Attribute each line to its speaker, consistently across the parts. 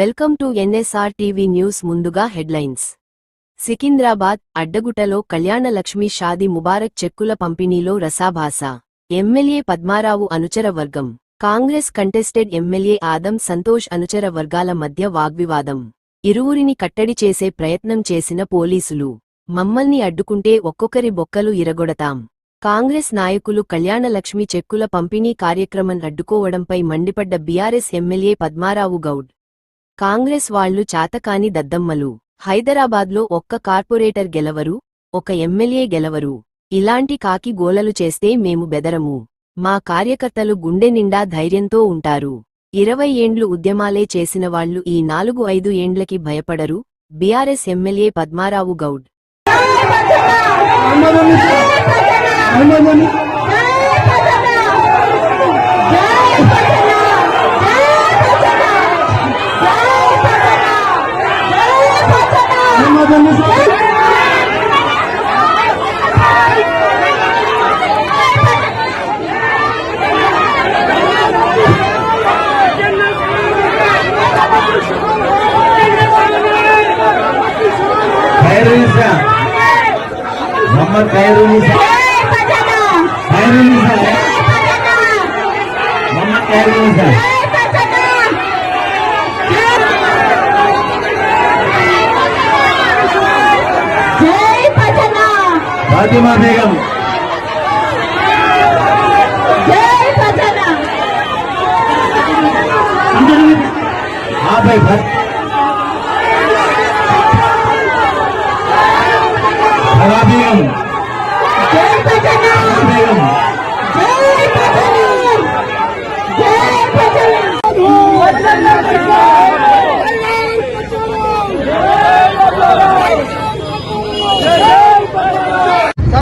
Speaker 1: Welcome to NSR TV news ముందుగా headlines. Secunderabad అడ్డగుటలో కళ్యాణలక్ష్మి షాది ముబారక్ చెక్కుల పంపిణీలో రసాభాస. ఎమ్మెల్యే పద్మారావు అనుచర వర్గం. Congress contested MLA Adam Santosh అనుచర వర్గాల మధ్య వాగ్వివాదం. ఇరువురిని కట్టడి చేసే ప్రయత్నం చేసిన పోలీసులు. మమ్మల్ని అడ్డుకుంటే ఒక్కొక్కరి బొక్కలు ఇరగొడతాం. కాంగ్రెస్ నాయకులు కళ్యాణలక్ష్మి చెక్కుల పంపిణీ కార్యక్రమం అడ్డుకోవడంపై మండిపడ్డ BRS MLA Padmarao Goud. Congress వాళ్ళు చాతకాని దద్దమ్మలు. హైదరాబాద్లో ఒక్క కార్పొరేటర్ గెలవరు ఒక ఎమ్మెల్యే గెలవరు. ఇలాంటి కాకి గోలలు చేస్తే మేము బెదరము. మా కార్యకర్తలు గుండె నిండా ధైర్యంతో ఉంటారు. ఇరవై ఏండ్లు ఉద్యమాలే చేసిన వాళ్ళు ఈ నాలుగు ఐదు ఏండ్లకి భయపడరు. BRS MLA Padmarao Goud.
Speaker 2: ఖైరునిసా Mohammed ఖైరునిసా ఖైరునిసా Mohammed ఖైరునిసా Fatima Begum ఆపై భట్ బేగం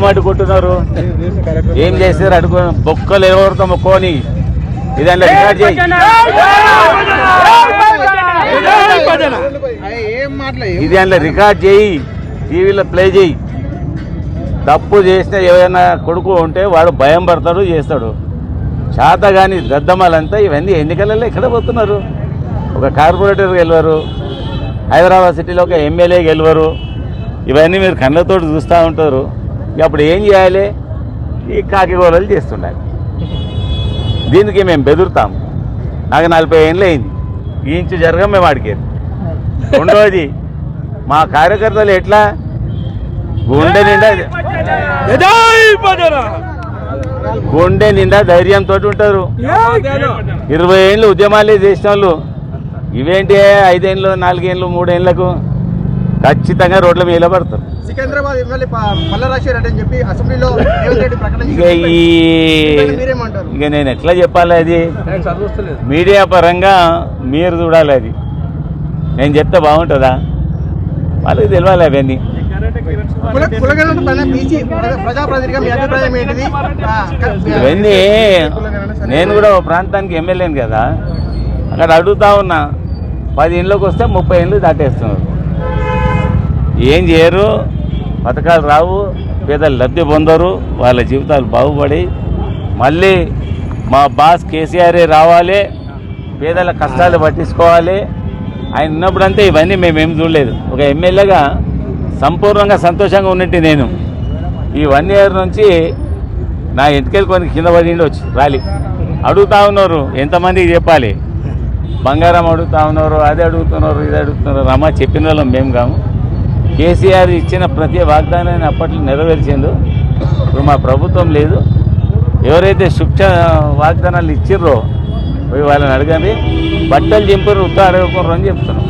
Speaker 2: అడ్డుకుంటున్నారు ఏం చేశారు అడుగు బొక్కలు ఎవరితో మొక్కోని ఇదంటే రికార్డ్ చేయి. ఇది అందులో రికార్డ్ చేయి. టీవీలో ప్లే చేయి. తప్పు చేసిన ఏదైనా కొడుకు ఉంటే వాడు భయం పడతాడు చేస్తాడు. చేత కానీ దద్దమ్మలంతా ఇవన్నీ ఎన్నికలలో ఎక్కడ పోతున్నారు. ఒక కార్పొరేటర్ గెలవరు హైదరాబాద్ సిటీలో ఒక ఎమ్మెల్యే గెలవరు ఇవన్నీ మీరు కళ్ళతో చూస్తూ ఉంటారు. ఇక అప్పుడు ఏం చేయాలి? ఈ కాకిగోళలు చేస్తుండాలి. దీనికి మేము బెదురుతాం. నాకు నలభై ఏళ్ళు అయింది. ఈ ఇంచు జరగం మేము అడిగేది రెండోది మా కార్యకర్తలు ఎట్లా? గుండె నిండా గుండె నిండా ధైర్యంతో ఉంటారు. ఇరవై ఏళ్ళు ఉద్యమాలే చేసిన వాళ్ళు ఇవేంటి ఐదేళ్ళు నాలుగేళ్ళు మూడేళ్ళకు ఖచ్చితంగా రోడ్ల మీద పడతారు
Speaker 3: సికింద్రాబాద్ ఎమ్మెల్యే చెప్పి అసెంబ్లీలో
Speaker 2: ఇక. ఈ ఇక నేను ఎట్లా చెప్పాలి అది? మీడియా పరంగా మీరు చూడాలి అది. నేను చెప్తే బాగుంటుందా? వాళ్ళకి తెలియాలి అవన్నీ. ఇవన్నీ. నేను కూడా ఒక ప్రాంతానికి ఎమ్మెల్యేను కదా. అక్కడ అడుగుతా ఉన్నా పది ఇండ్లకు వస్తే ముప్పై ఇండ్లు దాటేస్తున్నారు. ఏం చేయరు? పథకాలు రావు పేదలు లబ్ధి పొందరు వాళ్ళ జీవితాలు బాగుపడి మళ్ళీ మా బాస్ కేసీఆరే రావాలి పేదల కష్టాలు పట్టించుకోవాలి. ఆయన ఉన్నప్పుడంతే ఇవన్నీ మేమేం చూడలేదు. ఒక ఎమ్మెల్యేగా సంపూర్ణంగా సంతోషంగా ఉన్నట్టు నేను. ఈ వన్ ఇయర్ నుంచి నా ఎంతకెళ్ళి కొన్ని కింద పడి వచ్చి రాలి అడుగుతా ఉన్నారు ఎంతమందికి చెప్పాలి? బంగారం అడుగుతా ఉన్నారు అది అడుగుతున్నారు ఇది అడుగుతున్నారు. రమ్మ చెప్పిన వాళ్ళం మేము కాము. కేసీఆర్ ఇచ్చిన ప్రతి వాగ్దానాన్ని అప్పట్లో నెరవేర్చిండు. ఇప్పుడు మా ప్రభుత్వం లేదు. ఎవరైతే శుభ్ర వాగ్దానాలు ఇచ్చిర్రో పోయి వాళ్ళని అడగండి. బట్టలు చింపరు ఉత్తా అడగకూడరు అని చెప్తున్నాం.